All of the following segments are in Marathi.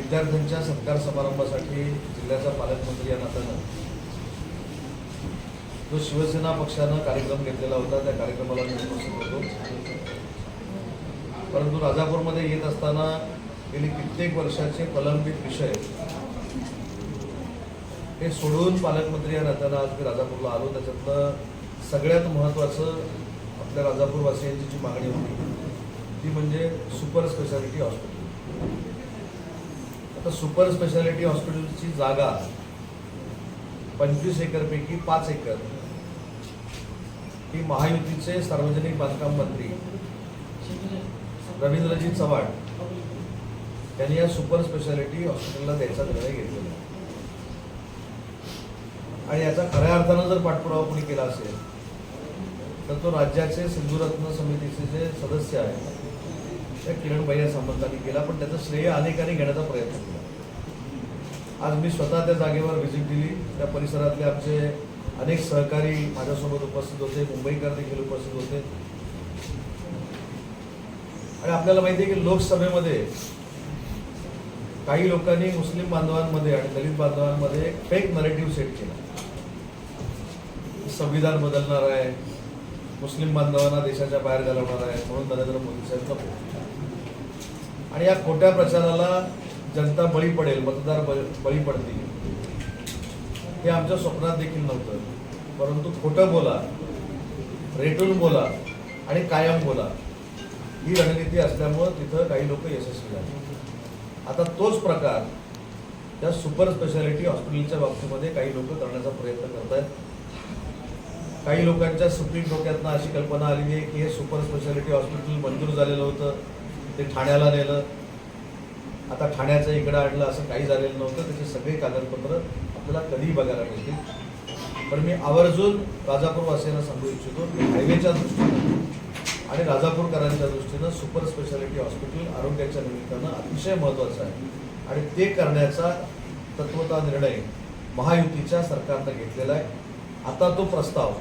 विद्यार्थ्यांच्या सत्कार समारंभासाठी जिल्ह्याचा पालकमंत्री या नात्यानं जो शिवसेना पक्षानं कार्यक्रम घेतलेला होता त्या कार्यक्रमाला मी उपस्थित होतो. परंतु राजापूरमध्ये येत असताना गेली कित्येक वर्षाचे प्रलंबित विषय हे सोडून पालकमंत्री या नात्यानं आज मी राजापूरला आलो. त्याच्यातलं सगळ्यात महत्त्वाचं आपल्या राजापूरवासियांची जी मागणी होती ती म्हणजे सुपर स्पेशालिटी हॉस्पिटल. आता सुपर स्पेशालिटी हॉस्पिटलची जागा पंचवीस एकरपैकी पाच एकर ही महायुतीचे सार्वजनिक बांधकाम मंत्री रवींद्रजी चव्हाण यांनी या सुपर स्पेशालिटी हॉस्पिटलला द्यायचा निर्णय घेतलेला आहे. आणि याचा खऱ्या अर्थानं जर पाठपुरावा कोणी केला असेल तर तो राज्याचे सिंधुरत्न समितीचे जे सदस्य आहेत त्या किरण भैया समर्थांनी केला पण त्याचं श्रेय अनेकांनी घेण्याचा प्रयत्न केला. आज मी स्वतः त्या जागेवर व्हिजिट दिली. त्या परिसरातले आमचे अनेक सहकारी माझ्यासोबत उपस्थित होते. मुंबईकर देखील उपस्थित होते. आणि आपल्याला माहिती आहे की लोकसभेमध्ये काही लोकांनी मुस्लिम बांधवांमध्ये आणि दलित बांधवांमध्ये एक फेक नरेटिव्ह सेट केला. संविधान बदलणार आहे. मुस्लिम बांधवांना देशाच्या बाहेर घालवणार आहे. म्हणून नरेंद्र मोदी साहेब नको. आणि या खोट्या प्रचाराला जनता बळी पडेल मतदार बळी बळी पडतील. हे आमच्या स्वप्नात देखील नव्हतं. परंतु खोटं बोला रेटून बोला आणि कायम बोला. ही रणनीती असल्यामुळं तिथं काही लोक यशस्वी झाले. आता तोच प्रकार त्या सुपर स्पेशालिटी हॉस्पिटलच्या बाबतीमध्ये काही लोक करण्याचा प्रयत्न करत आहेत काही लोकांच्या सुप्रीम डोक्यातनं अशी कल्पना आलेली आहे की हे सुपर स्पेशालिटी हॉस्पिटल मंजूर झालेलं होतं. ते ठाण्याला नेलं. आता ठाण्याचं इकडं आणलं असं काही झालेलं नव्हतं. त्याचे सगळे कागदपत्र आपल्याला कधीही बघायला मिळतील. पण मी आवर्जून राजापूरवासियांना सांगू इच्छितो की हायवेच्या दृष्टीनं आणि राजापूरकरांच्या दृष्टीनं सुपर स्पेशालिटी हॉस्पिटल आरोग्याच्या निमित्तानं अतिशय महत्त्वाचं आहे. आणि ते करण्याचा तत्वता निर्णय महायुतीच्या सरकारनं घेतलेला आहे. आता तो प्रस्ताव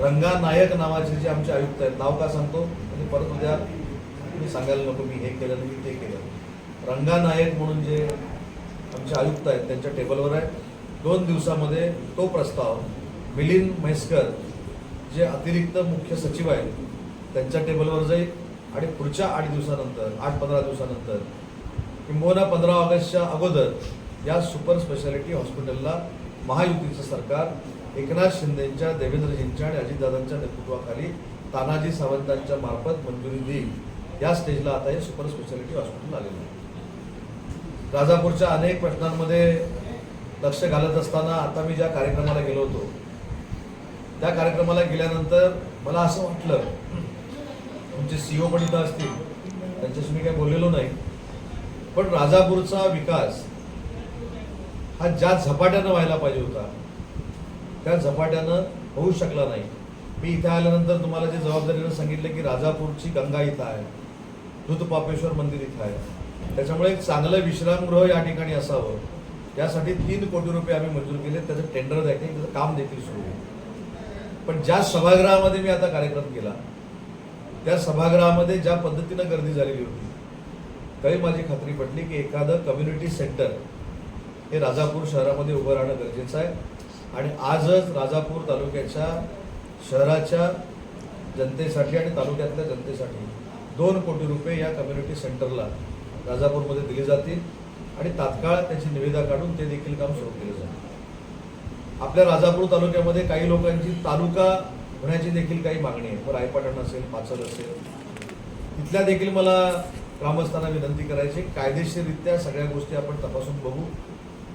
रंगा नायक नावाचे जे आमचे आयुक्त आहेत नाव का सांगतो? म्हणजे परत उद्या मी सांगायला नको मी हे केलं आणि मी ते केलं. रंगा नायक म्हणून जे आमचे आयुक्त आहेत त्यांच्या टेबलवर आहे दोन दिवसामध्ये तो प्रस्ताव मिलिंद म्हैसकर जे अतिरिक्त मुख्य सचिव आहेत त्यांच्या टेबलवर जाईल. आणि पुढच्या आठ दिवसानंतर आठ पंधरा दिवसानंतर किंबहुना पंधरा ऑगस्टच्या अगोदर या सुपर स्पेशालिटी हॉस्पिटलला महायुतीचं सरकार एकनाथ शिंदेंच्या देवेंद्रजींच्या आणि अजितदादांच्या नेतृत्वाखाली तानाजी सावंतांच्या मार्फत मंजुरी देईल. या स्टेजला आता हे सुपर स्पेशालिटी हॉस्पिटल आलेलं आहे. राजापूरच्या अनेक प्रश्नांमध्ये लक्ष घालत असताना आता मी ज्या कार्यक्रमाला गेलो होतो त्या कार्यक्रमाला गेल्यानंतर मला असं वाटलं तुमचे सीओ पण इथं असतील त्यांच्याशी मी काही बोललेलो नाही. पण राजापूरचा विकास हा ज्या झपाट्यानं व्हायला पाहिजे होता त्या झपाट्यानं होऊ शकला नाही. मी इथे आल्यानंतर तुम्हाला जे जबाबदारीनं सांगितलं की राजापूरची गंगा इथं आहे दूधपापेश्वर मंदिर इथं आहे. त्याच्यामुळे एक चांगलं विश्रामगृह या ठिकाणी असावं. त्यासाठी तीन कोटी रुपये आम्ही मंजूर केले त्याचं टेंडर देखील त्याचं काम देखील सुरू आहे. पण ज्या सभागृहामध्ये मी आता कार्यक्रम केला त्या सभागृहामध्ये ज्या पद्धतीनं गर्दी झालेली होती तरी माझी खात्री पटली की एखादं कम्युनिटी सेंटर हे राजापूर शहरामध्ये उभं राहणं गरजेचं आहे. आणि आजच राजापूर तालुक्याच्या शहराच्या जनतेसाठी आणि तालुक्यातल्या जनतेसाठी दोन कोटी रुपये या कम्युनिटी सेंटरला राजापूरमध्ये दिले जातील आणि तात्काळ त्याची निविदा काढून ते देखील काम सुरू केलं जाईल. आपल्या राजापूर तालुक्यामध्ये काही लोकांची तालुका होण्याची देखील काही मागणी आहे. मग रायपाटण असेल पाचल असेल. तिथल्या देखील मला ग्रामस्थांना विनंती करायची कायदेशीररित्या सगळ्या गोष्टी आपण तपासून बघू.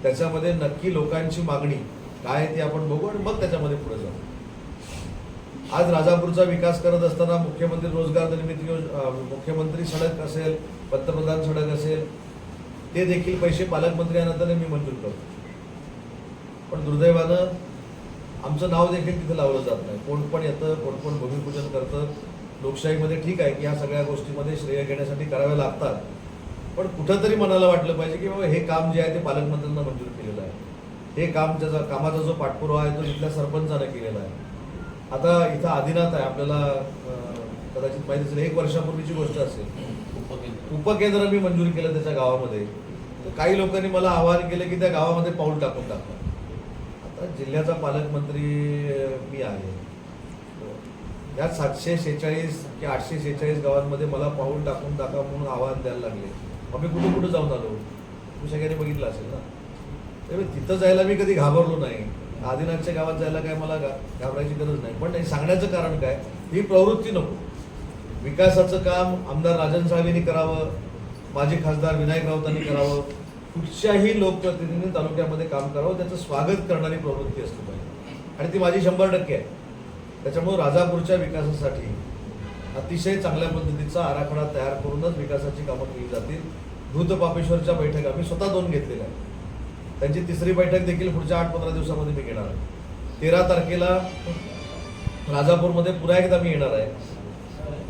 त्याच्यामध्ये नक्की लोकांची मागणी काय आहे ती आपण बघू आणि मग त्याच्यामध्ये पुढे जाऊ. आज राजापूरचा विकास करत असताना मुख्यमंत्री रोजगार निर्मिती योज मुख्यमंत्री सडक असेल पंतप्रधान सडक असेल ते देखील पैसे पालकमंत्री यानंतर मी मंजूर करतो. पण दुर्दैवानं आमचं नाव देखील तिथं लावलं जात नाही. कोण पण येतं कोण पण भूमिपूजन करतं लोकशाहीमध्ये ठीक आहे की या सगळ्या गोष्टीमध्ये श्रेय घेण्यासाठी कराव्या लागतात. पण कुठंतरी मनाला वाटलं पाहिजे की बाबा हे काम जे आहे ते पालकमंत्र्यांना मंजूर केलेलं आहे. हे काम त्याचा कामाचा जो पाठपुरावा आहे तो इथल्या सरपंचानं केलेला आहे. आता इथं आदिनाथ आहे आपल्याला कदाचित माहिती असेल एक वर्षापूर्वीची गोष्ट असेल. उपकेंद्र. मी मंजूर केलं त्याच्या गावामध्ये. तर काही लोकांनी मला आवाहन केलं की त्या गावामध्ये पाऊल टाकून टाका. आता जिल्ह्याचा पालकमंत्री मी आहे. या सातशे शेहेचाळीस की आठशे शेहेचाळीस गावांमध्ये मला पाऊल टाकून टाका म्हणून आवाहन द्यायला लागले. आम्ही कुठे कुठे जाऊन आलो? तुम्ही सगळ्यांनी बघितलं असेल ना? त्यामुळे तिथं जायला मी कधी घाबरलो नाही. आदिनाथच्या गावात जायला काय मला घाबरायची गरज नाही. पण हे सांगण्याचं कारण काय? ही प्रवृत्ती नको. विकासाचं काम आमदार राजन साहेबांनी करावं माजी खासदार विनायक राऊतांनी करावं कुठच्याही लोकप्रतिनिधींनी तालुक्यामध्ये काम करावं त्याचं स्वागत करणारी प्रवृत्ती असली पाहिजे. आणि ती माझी शंभर टक्के आहे. त्याच्यामुळं राजापूरच्या विकासासाठी अतिशय चांगल्या पद्धतीचा आराखडा तयार करूनच विकासाची कामं केली जातील. धूतपापेश्वरच्या बैठका मी स्वतः दोन घेतलेल्या आहेत. त्यांची तिसरी बैठक देखील पुढच्या आठ पंधरा दिवसामध्ये मी घेणार आहे. तेरा तारखेला राजापूरमध्ये पुन्हा एकदा मी येणार आहे.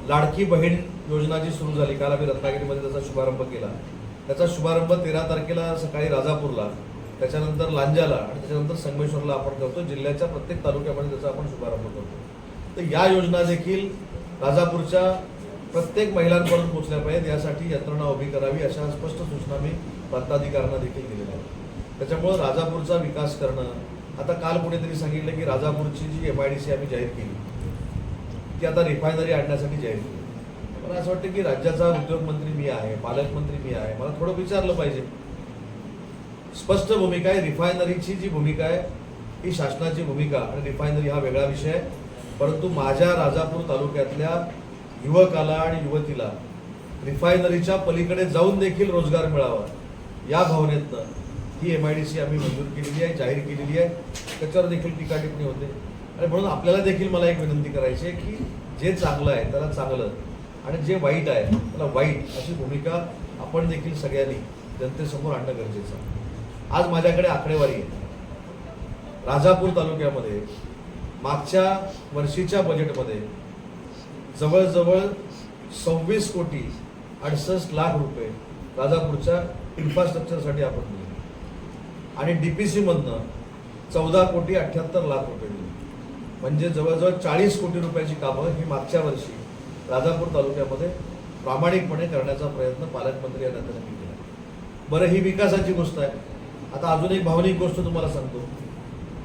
लाडकी बहीण योजना जी सुरू झाली काल आम्ही रत्नागिरीमध्ये त्याचा शुभारंभ केला. त्याचा शुभारंभ तेरा तारखेला सकाळी राजापूरला त्याच्यानंतर लांजाला आणि त्याच्यानंतर संगमेश्वरला आपण करतो. जिल्ह्याच्या प्रत्येक तालुक्यामध्ये त्याचा आपण शुभारंभ करतो. तर या योजना देखील राजापूरच्या प्रत्येक महिलांपर्यंत पोहोचल्या पाहिजेत. यासाठी यंत्रणा उभी करावी अशा स्पष्ट सूचना मी प्रांताधिकाऱ्यांना देखील दिलेल्या आहेत. त्याच्यामुळं राजापूरचा विकास करणं. आता काल कुणीतरी सांगितलं की राजापूरची जी एम आय डी सी आम्ही जाहीर केली ती आता रिफायनरी आणण्यासाठी जाहीर केली. मला असं वाटतं की राज्याचा उद्योगमंत्री मी आहे पालकमंत्री मी आहे मला थोडं विचारलं पाहिजे. स्पष्ट भूमिका आहे रिफायनरीची जी भूमिका आहे ही शासनाची भूमिका आणि रिफायनरी हा वेगळा विषय आहे. परंतु माझ्या राजापूर तालुक्यातल्या युवकाला आणि युवतीला रिफायनरीच्या पलीकडे जाऊन देखील रोजगार मिळावा या भावनेतनं ही एम आय डी सी आम्ही मंजूर केलेली आहे जाहीर केलेली आहे. त्याच्यावर देखील टीका टिप्पणी होते. आणि म्हणून आपल्याला देखील मला एक विनंती करायची आहे की जे चांगलं आहे त्याला चांगलं आणि जे वाईट आहे त्याला वाईट अशी भूमिका आपण देखील सगळ्यांनी जनतेसमोर आणणं गरजेचं आहे. आज माझ्याकडे आकडेवारी आहे. राजापूर तालुक्यामध्ये मागच्या वर्षीच्या बजेटमध्ये जवळजवळ सव्वीस कोटी अडसष्ट लाख रुपये राजापूरच्या इन्फ्रास्ट्रक्चरसाठी आपण दिले. आणि डी पी सीमधनं चौदा कोटी अठ्ठ्याहत्तर लाख रुपये दिले. म्हणजे जवळजवळ चाळीस कोटी रुपयाची कामं ही मागच्या वर्षी राजापूर तालुक्यामध्ये प्रामाणिकपणे करण्याचा प्रयत्न पालकमंत्री या नात्याने केला. बरं ही विकासाची गोष्ट आहे. आता अजून एक भावनिक गोष्ट तुम्हाला सांगतो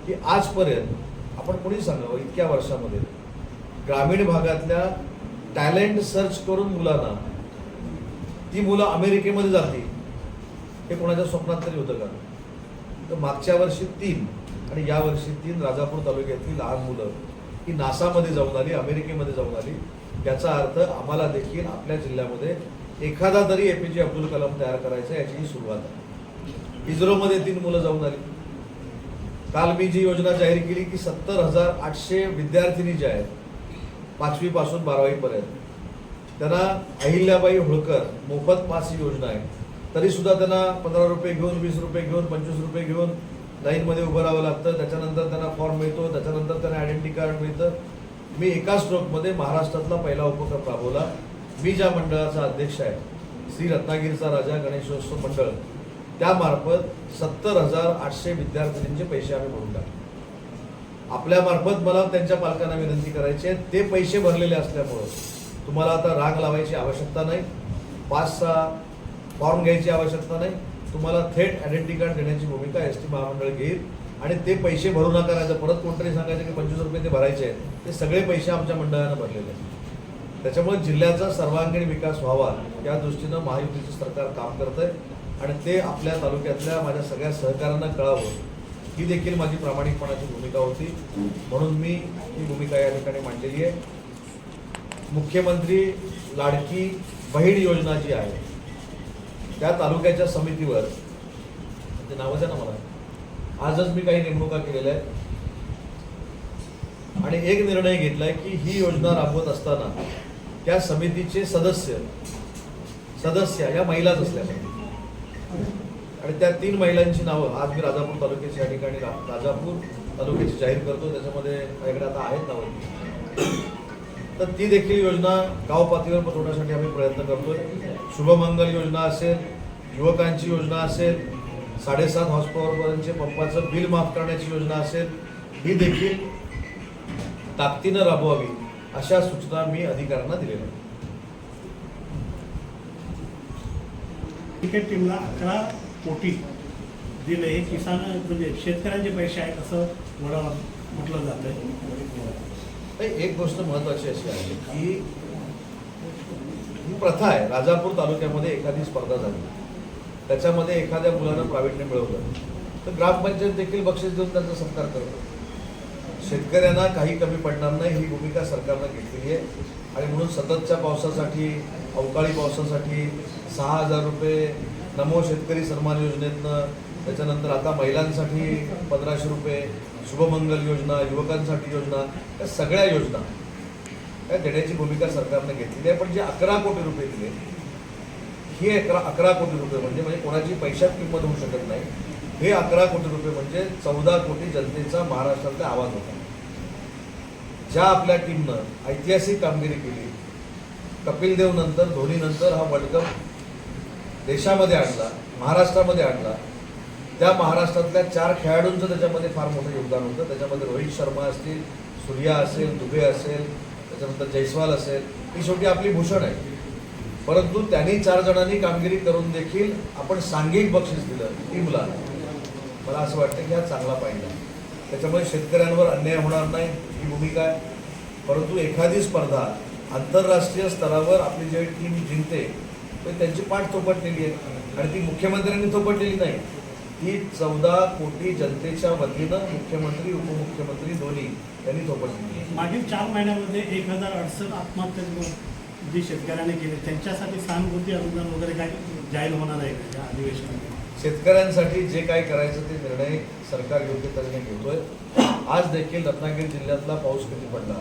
की आजपर्यंत आपण कोणी सांगावं इतक्या वर्षामध्ये ग्रामीण भागातल्या टॅलेंट सर्च करून मुलांना ती मुलं अमेरिकेमध्ये जातील हे कोणाच्या स्वप्नात तरी होतं का? तर मागच्या वर्षी तीन आणि या वर्षी तीन राजापूर तालुक्यातली लहान मुलं ही नासामध्ये जाऊन आली अमेरिकेमध्ये जाऊन आली. याचा अर्थ आम्हाला देखील आपल्या जिल्ह्यामध्ये एखादा तरी ए पी जे अब्दुल कलाम तयार करायचा याची ही सुरुवात आहे. इस्रोमध्ये तीन मुलं जाऊन आली. काल मी जी योजना जाहीर केली की सत्तर हजार आठशे विद्यार्थिनी ज्या आहेत पाचवीपासून बारावीपर्यंत त्यांना अहिल्याबाई होळकर मोफत पास ही योजना आहे. तरीसुद्धा त्यांना पंधरा रुपये घेऊन वीस रुपये घेऊन पंचवीस रुपये घेऊन लाईनमध्ये उभं राहावं लागतं. त्याच्यानंतर त्यांना फॉर्म मिळतो त्याच्यानंतर त्यांना आयडेंटिटी कार्ड मिळतं. मी एका स्ट्रोकमध्ये महाराष्ट्रातला पहिला उपक्रम राबवला. मी ज्या मंडळाचा अध्यक्ष आहे श्री रत्नागिरीचा राजा गणेशोत्सव मंडळ त्यामार्फत सत्तर हजार आठशे विद्यार्थिनींचे पैसे आम्ही भरून टाकले. आपल्यामार्फत मला त्यांच्या पालकांना विनंती करायची आहे. ते पैसे भरलेले असल्यामुळं तुम्हाला आता राग लावायची आवश्यकता नाही. पाच सहा फॉर्म घ्यायची आवश्यकता नाही. तुम्हाला थेट आयडेंटिटी कार्ड देण्याची भूमिका एस टी महामंडळ घेईल. आणि ते पैसे भरू नका नाही परत कोणतरी सांगायचं की पंचवीस रुपये ते भरायचे आहेत. ते सगळे पैसे आमच्या मंडळानं भरलेले आहेत. त्याच्यामुळे जिल्ह्याचा सर्वांगीण विकास व्हावा या दृष्टीनं महायुतीचं सरकार काम करतंय. आणि ते आपल्या तालुक्यातल्या माझ्या सगळ्या सहकाऱ्यांना कळावं. ही देखील माझी प्रामाणिकपणाची भूमिका होती. म्हणून मी ही भूमिका या ठिकाणी मांडलेली आहे. मुख्यमंत्री लाडकी बहीण योजना जी आहे त्या तालुक्याच्या समितीवर म्हणजे ते नावच आहे ना मला आजच मी काही नेमणुका केलेल्या आहेत. आणि एक निर्णय घेतलाय की ही योजना राबवत असताना त्या समितीचे सदस्य सदस्य या महिलाच असल्या पाहिजे. आणि त्या तीन महिलांची नावं आज मी राजापूर तालुक्याची या ठिकाणी राजापूर तालुक्याची जाहीर करतो त्याच्यामध्ये माझ्याकडे आता आहेत नावं. तर ती देखील योजना गाव पातळीवर पसरवण्यासाठी आम्ही प्रयत्न करतोय. शुभमंगल योजना असेल युवकांची योजना असेल साडेसात हॉर्सपॉवरपर्यंतचे पंपाचं बिल माफ करण्याची योजना असेल ही देखील ताकदीनं राबवावी अशा सूचना मी अधिकाऱ्यांना दिलेल्या आहेत. क्रिकेट टीमला अकरा कोटी दिले. हे किसान म्हणजे शेतकऱ्यांचे पैसे आहेत असं मला म्हटलं जातं आहे एक गोष्ट महत्वाची अशी आहे की ही प्रथा आहे. राजापूर तालुक्यामध्ये एखादी स्पर्धा झाली. त्याच्यामध्ये एखाद्या मुलानं प्रावीण्य मिळवलं. तर ग्रामपंचायत देखील बक्षीस देऊन त्यांचा सत्कार करतो. शेतकऱ्यांना काही कमी पडणार नाही. ही भूमिका सरकारनं घेतलेली आहे. आणि म्हणून सततच्या पावसासाठी अवकाळी पावसासाठी सहा हजार रुपये नमो शेतकरी सन्मान योजनेतनं त्याच्यानंतर आता महिलांसाठी पंधराशे रुपये शुभमंगल योजना युवकांसाठी योजना या सगळ्या योजना या देण्याची भूमिका सरकारनं घेतलेली आहे. पण जे अकरा कोटी रुपये दिले हे अकरा अकरा कोटी रुपये म्हणजे म्हणजे कोणाची पैशात किंमत होऊ शकत नाही. हे अकरा कोटी रुपये म्हणजे चौदा कोटी जनतेचा महाराष्ट्रातला आवाज होता. ज्या आपल्या टीमनं ऐतिहासिक कामगिरी केली कपिल देव नंतर धोनी नंतर हा वर्ल्ड कप देशामध्ये आणला महाराष्ट्रामध्ये आणला त्या महाराष्ट्रातल्या चार खेळाडूंचं त्याच्यामध्ये फार मोठं योगदान होतं. त्याच्यामध्ये रोहित शर्मा असतील सूर्या असेल दुबे असेल त्याच्यानंतर जयस्वाल असेल. ही शेवटी आपली भूषण आहे. परंतु त्यांनी चार जणांनी कामगिरी करून देखील आपण सांघिक बक्षीस दिलं टीमला मला असं वाटतं की हा चांगला पाहिजे त्याच्यामुळे शेतकऱ्यांवर अन्याय होणार नाही ही भूमिका आहे. परंतु एखादी स्पर्धा आंतरराष्ट्रीय स्तरावर आपली जे टीम जिंकते तर त्यांची पाठ थोपटलेली आहे. आणि ती मुख्यमंत्र्यांनी थोपटलेली नाही. ती चौदा कोटी जनतेच्या वतीनं मुख्यमंत्री उपमुख्यमंत्री दोन्ही यांनी थोपटलेली आहे मागील चार महिन्यामध्ये एक हजार अडसष्ट आत्महत्या जी शेतकऱ्याने केले त्यांच्यासाठी सहानुभूती अनुदान वगैरे काय जाहीर होणार आहे का या अधिवेशनामध्ये? शेतकऱ्यांसाठी जे काय करायचं ते निर्णय सरकार योग्य तऱ्हेने घेतोय. आज देखील रत्नागिरी जिल्ह्यातला पाऊस किती पडला?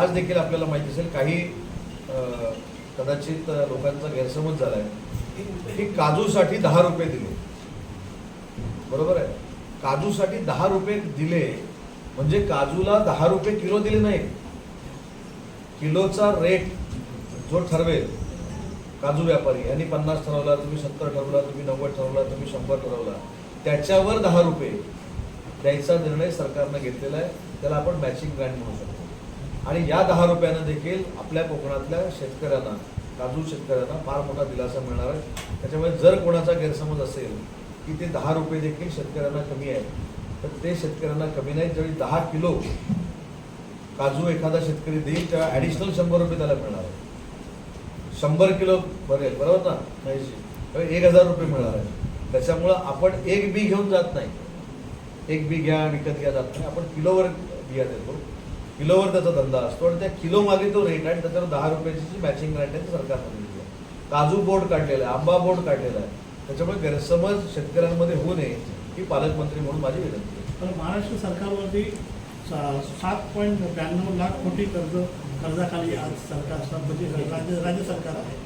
आज देखील आपल्याला माहिती असेल काही कदाचित लोकांचा गैरसमज झाला आहे की काजूसाठी दहा रुपये दिले. बरोबर आहे. काजूसाठी दहा रुपये दिले म्हणजे काजूला दहा रुपये किलो दिले नाही. किलोचा रेट जो ठरवेल काजू व्यापारी यांनी पन्नास ठरवला तुम्ही सत्तर ठरवला तुम्ही नव्वद ठरवला तुम्ही शंभर ठरवला त्याच्यावर दहा रुपये द्यायचा निर्णय सरकारनं घेतलेला आहे. त्याला आपण मॅचिंग ग्रँट म्हणू शकतो. आणि या दहा रुपयानं देखील आपल्या कोकणातल्या शेतकऱ्यांना काजू शेतकऱ्यांना फार मोठा दिलासा मिळणार आहे. त्याच्यामुळे जर कोणाचा गैरसमज असेल की ते दहा रुपये देखील शेतकऱ्यांना कमी आहे तर ते शेतकऱ्यांना कमी नाही ज्यावेळी दहा किलो काजू एखादा शेतकरी देईल तेव्हा ॲडिशनल शंभर रुपये त्याला मिळणार आहे शंभर किलो बरेल बरोबर ना नाही तेव्हा एक हजार रुपये मिळणार आहे त्याच्यामुळं आपण एक बी घेऊन जात नाही. एक बी घ्या विकत घ्या जात नाही. आपण किलोवर बिया देतो. किलोवर त्याचा धंदा असतो आणि त्या किलो मागे तो रेट आहे आणि त्याच्यावर दहा रुपयाची जी मॅचिंग ग्रँट आहे ती सरकारने दिली आहे. काजू बोर्ड काढलेला आहे आंबा बोर्ड काढलेला आहे. त्याच्यामुळे गैरसमज शेतकऱ्यांमध्ये होऊ नये ही पालकमंत्री म्हणून माझी विनंती आहे. तर महाराष्ट्र सरकारवरती सात पॉईंट ब्याण्णव लाख कोटी कर्ज कर्जाखाली आज सरकार म्हणजे राज्य राज्य सरकार आहे.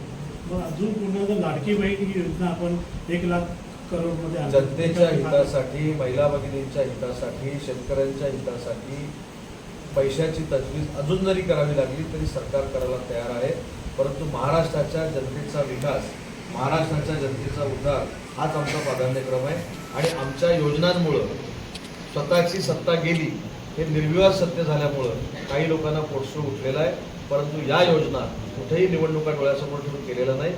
मग अजून पुन्हा जर लाडकी बहीण ही योजना आपण एक लाख करोडमध्ये. जनतेच्या हितासाठी महिला भगिनींच्या हितासाठी शेतकऱ्यांच्या हितासाठी पैशाची तजवीज अजून जरी करावी लागली तरी सरकार करायला तयार आहे. परंतु महाराष्ट्राच्या जनतेचा विकास महाराष्ट्राच्या जनतेचा उद्धार हाच आमचा प्राधान्यक्रम आहे. आणि आमच्या योजनांमुळं स्वतःची सत्ता गेली हे निर्विवाद सत्य झाल्यामुळं काही लोकांना पोटसूळ उठलेला आहे. परंतु या योजना कुठेही निवडणुका डोळ्यासमोर ठेवून केलेल्या नाही.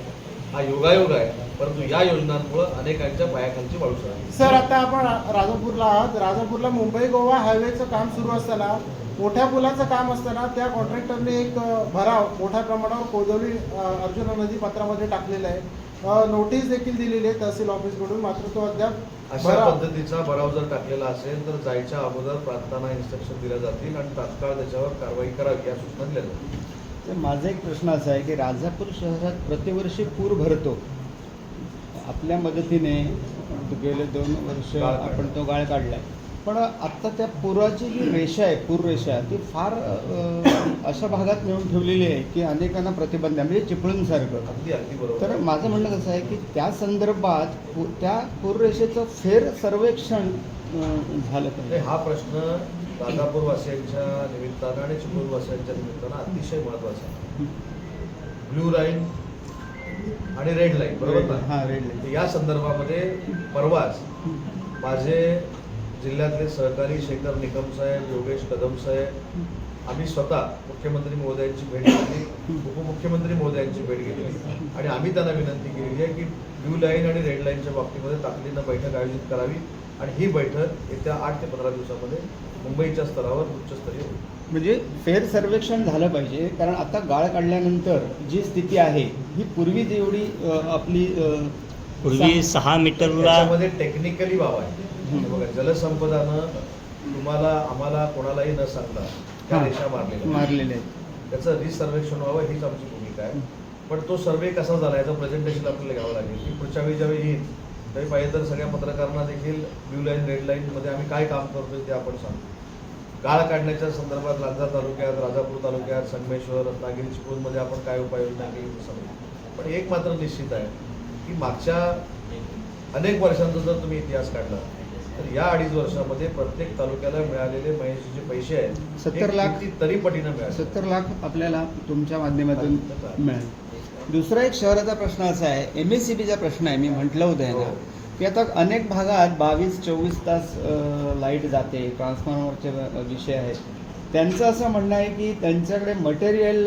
हा योगायोग आहे. परंतु या योजनांमुळं अनेकांच्या पायाखालची वाढू आहे सर आता आपण राजापूरला आहात. राजापूरला मुंबई गोवा हायवेचं काम सुरू असताना मोठ्या पुलाचं काम असताना त्या कॉन्ट्रॅक्टरने एक भराव मोठ्या प्रमाणावर कोदवली अर्जुना नदी पात्रामध्ये टाकलेला आहे. नोटीस देखील दिलेली आहे तहसील ऑफिसकडून मात्र तो अद्याप अशा पद्धतीचा भराव जर टाकलेला असेल तर जायच्या अगोदर प्रांतांना इन्स्ट्रक्शन दिल्या जातील आणि तात्काळ त्याच्यावर कारवाई करावी या सूचना दिल्या जातील. तर माझा एक प्रश्न असा आहे की राजापूर शहरात प्रतिवर्षी पूर भरतो. आपल्या मदतीने गेले दोन वर्ष काढला. आपण तो गाळ काढलाय. पण आत्ता त्या पुराची जी रेषा आहे पूर रेषा ती फार अशा भागात नेऊन ठेवलेली आहे की अनेकांना प्रतिबंध आहे. म्हणजे चिपळूणसारखं. अगदी अगदी बरोबर. तर माझं म्हणणं कसं आहे की त्या संदर्भात त्या पूररेषेचं फेर सर्वेक्षण झालं पाहिजे. हा प्रश्न राजापूर वासियांच्या निमित्तानं आणि चिपळूण वासियांच्या निमित्तानं अतिशय महत्त्वाचा आहे. ब्ल्यू लाईन आणि रेड लाईन बरोबर ना? हां रेड लाईन. या संदर्भामध्ये परवाच माझे जिल्ह्यातले सहकारी शेखर निकम साहेब योगेश कदम साहेब आम्ही स्वतः मुख्यमंत्री महोदयांची भेट घेतली. उपमुख्यमंत्री महोदयांची भेट घेतली. आणि आम्ही त्यांना विनंती केलेली आहे की ब्ल्यू लाईन आणि रेड लाईनच्या बाबतीमध्ये तातडीनं बैठक आयोजित करावी. आणि ही बैठक येत्या आठ ते पंधरा दिवसामध्ये मुंबईच्या स्तरावर उच्चस्तरीय होईल. म्हणजे फेर सर्वेक्षण झालं पाहिजे. कारण आता गाळ काढल्यानंतर जी स्थिती आहे ही पूर्वी जेवढी आपली पूर्वी सहा मीटरला टेक्निकली बाब आहे. बघा जलसंपदानं तुम्हाला आम्हाला कोणालाही न सांगता त्या. रेषा मारलेल्या त्याचं रिसर्वेक्षण व्हावं हीच आमची भूमिका आहे. पण तो सर्वे कसा झाला याचं प्रेझेंटेशन आपल्याला घ्यावं लागेल की पुढच्या वेळी ज्यावेळी येईल त्यावेळी पाहिजे तर सगळ्या पत्रकारांना देखील ब्ल्यू लाईन रेड लाईनमध्ये आम्ही काय काम करतोय ते आपण सांगतो गाळ काढण्याच्या संदर्भात लांजा तालुक्यात राजापूर तालुक्यात संगमेश्वर रत्नागिरी चिपळूणमध्ये आपण काय उपाययोजना केली ते सांगू. पण एक मात्र निश्चित आहे की मागच्या अनेक वर्षांचा जर तुम्ही इतिहास काढला तर या अडीच वर्षामध्ये प्रत्येक तालुक्याला मिळालेले महेशचे पैसे आहेत. 70 लाख- तरी पटीनं मिळाले. सत्तर लाख आपल्याला तुमच्या माध्यमातून मिळेल. दुसरा एक शहराचा प्रश्न असा आहे एम एस सी बीचा प्रश्न आहे मी म्हटलं होतं ना हो. की आता अनेक भागात बावीस चोवीस तास लाइट जाते ट्रान्सफॉर्मरचे विषय आहेत. त्यांचं असं म्हणणं आहे की त्यांच्याकडे मटेरियल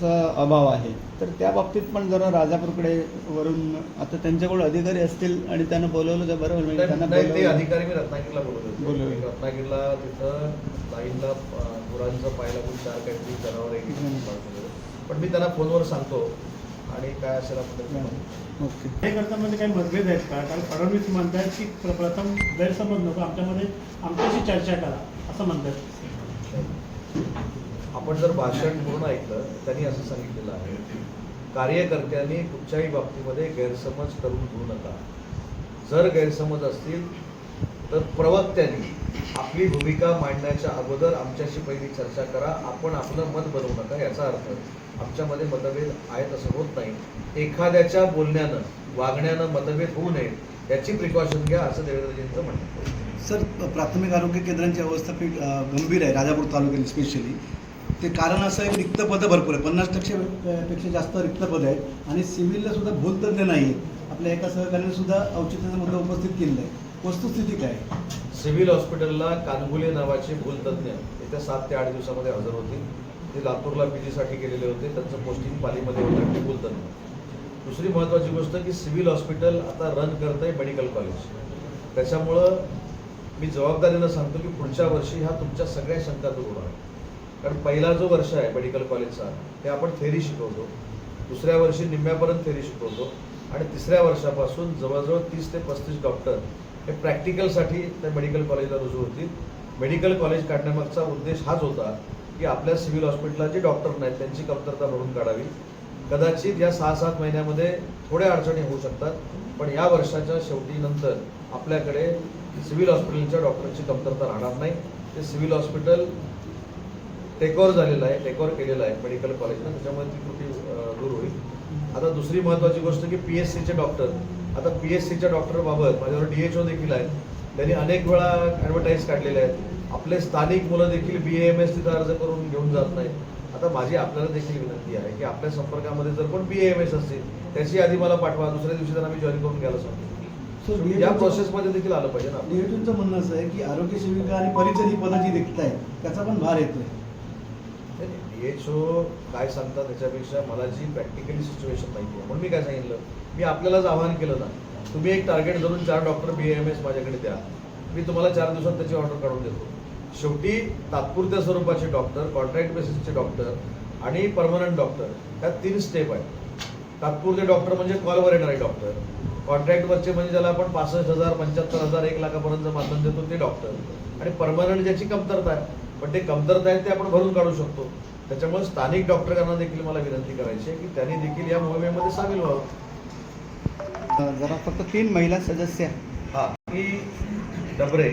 चा अभाव आहे. तर त्या बाबतीत पण जरा राजापूरकडे वरून आता त्यांच्याकडे अधिकारी असतील आणि त्यांना बोलवलं तर बरं होईल म्हणजे त्यांना नाही ते बोलवलं. अधिकारी मी रत्नागिरीला बोलवले रत्नागिरीला तिथं लाईनला अं, गुरांचं पाहायला लागून चार काहीतरी जनावर पण मी त्यांना फोनवर सांगतो आणि काय असेल आपण. ओके. कार्यकर्त्यांमध्ये काही मतभेद आहेत का? कारण फडणवीस म्हणतायत की प्र- प्रथम गैरसमज नको आमच्यामध्ये आमच्याशी चर्चा करा असं म्हणतात. आपण जर भाषण पूर्ण ऐकलं त्यांनी असं सांगितलेलं आहे कार्यकर्त्यांनी कुठच्याही बाबतीमध्ये गैरसमज करून घेऊ नका. जर गैरसमज असतील तर प्रवक्त्यांनी आपली भूमिका मांडण्याच्या अगोदर आमच्याशी पहिली चर्चा करा. आपण आपलं मत बनवू नका याचा अर्थ आमच्यामध्ये मतभेद आहेत असं होत नाही. एखाद्याच्या बोलण्यानं वागण्यानं मतभेद होऊ नये याची प्रिकॉशन घ्या असं देवेंद्रजींचं म्हणणं सर प्राथमिक आरोग्य केंद्रांची अवस्था गंभीर आहे राजापूर तालुक्यात स्पेशली ते कारण असं आहे रिक्त पदं भरपूर आहे पन्नास टक्के पेक्षा जास्त रिक्त पदं आहेत. आणि सिव्हिलला सुद्धा भूलतज्ञ नाही आहेत. आपल्या एका सहकार्याने सुद्धा औचित्याचा मुद्दा उपस्थित केलेला आहे. वस्तुस्थिती काय आहे? सिव्हिल हॉस्पिटलला कानगुले नावाचे भूलतज्ञ येत्या सात ते आठ दिवसामध्ये हजर होतील. ते लातूरला पी जीसाठी गेलेले होते. त्यांचं पोस्टिंग पालीमध्ये होतं. ते भूलतज्ञ दुसरी महत्त्वाची गोष्ट की सिव्हिल हॉस्पिटल आता रन करत आहे मेडिकल कॉलेज. त्याच्यामुळं मी जबाबदारीनं सांगतो की पुढच्या वर्षी ह्या तुमच्या सगळ्या शंका दूर होणार कारण पहिला जो वर्ष आहे मेडिकल कॉलेजचा ते आपण थेरी शिकवतो. दुसऱ्या वर्षी निम्म्यापर्यंत थेरी शिकवतो. आणि तिसऱ्या वर्षापासून जवळजवळ तीस ते पस्तीस डॉक्टर हे प्रॅक्टिकलसाठी त्या मेडिकल कॉलेजला रुजू होतील. मेडिकल कॉलेज काढण्यामागचा उद्देश हाच होता की आपल्या सिव्हिल हॉस्पिटलला जे डॉक्टर नाहीत त्यांची कमतरता भरून काढावी. कदाचित या सहा सात महिन्यामध्ये थोड्या अडचणी होऊ शकतात पण या वर्षाच्या शेवटीनंतर आपल्याकडे सिव्हिल हॉस्पिटलच्या डॉक्टरची कमतरता राहणार नाही. ते सिव्हिल हॉस्पिटल टेकओव्हर झालेलं आहे टेकओव्हर केलेलं आहे मेडिकल कॉलेजनं त्याच्यामुळे ती त्रुटी दूर होईल. आता दुसरी महत्त्वाची गोष्ट की पी एस सीचे डॉक्टर आता पी एस सीच्या डॉक्टरबाबत माझ्यावर डी एच ओ देखील आहेत. त्यांनी अनेक वेळा ॲडव्हर्टाईज काढलेले आहेत. आपले स्थानिक मुलं देखील बी एम एस तिथं अर्ज करून घेऊन जात नाहीत. आता माझी आपल्याला देखील विनंती आहे की आपल्या संपर्कामध्ये जर कोण बी एम एस असतील त्याची आधी मला पाठवा. दुसऱ्या दिवशी त्यांना मी जॉईन करून घ्यायला सांगतो. या प्रोसेसमध्ये देखील आलं पाहिजे ना. म्हणणं असं आहे की आरोग्य सेविका आणि परिचय ही पदं जी रिक्त आहेत. त्याचा पण भार येतोय. डीएचओ काय सांगतात त्याच्यापेक्षा मला जी प्रॅक्टिकली सिच्युएशन माहिती आहे म्हणून मी काय सांगितलं? मी आपल्यालाच आवाहन केलं ना तुम्ही एक टार्गेट धरून चार डॉक्टर बी एम एस माझ्याकडे द्या. मी तुम्हाला चार दिवसात त्याची ऑर्डर काढून देतो. शेवटी तात्पुरत्या स्वरूपाचे डॉक्टर कॉन्ट्रॅक्ट बेसिसचे डॉक्टर आणि परमनंट डॉक्टर ह्या तीन स्टेप आहेत. तात्पुरते डॉक्टर म्हणजे कॉलवर येणारे डॉक्टर कॉन्ट्रॅक्टवरचे म्हणजे ज्याला आपण पासष्ट हजार पंच्याहत्तर हजार एक लाखापर्यंत मानधन देतो ते डॉक्टर आणि परमनंट ज्याची कमतरता आहे पण ते कमतरता आहे ते आपण भरून काढू शकतो. त्याच्यामुळे स्थानिक डॉक्टरांना देखील मला विनंती करायची आहे की त्यांनी देखील या मोहिमेमध्ये सामील व्हावं. जरा फक्त तीन महिला सदस्य. हा. की डबरे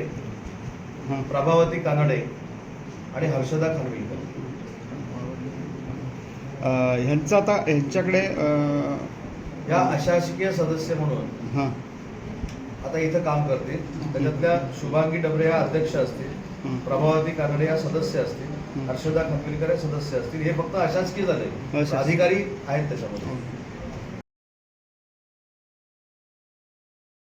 हां. प्रभावती कानडे आणि हर्षदा खानविलकर अ, ह्यांचं आता ह्यांच्याकडे या अशासकीय सदस्य म्हणून हां. आता इथं काम करतील. त्याच्यातल्या शुभांगी डबरे या अध्यक्ष असतील. प्रभावती कानडे या सदस्य असतील. हर्षदा खानविलकर या सदस्य असतील हे फक्त अशासकीय झाले अशासकीय. अधिकारी आहेत त्याच्यामध्ये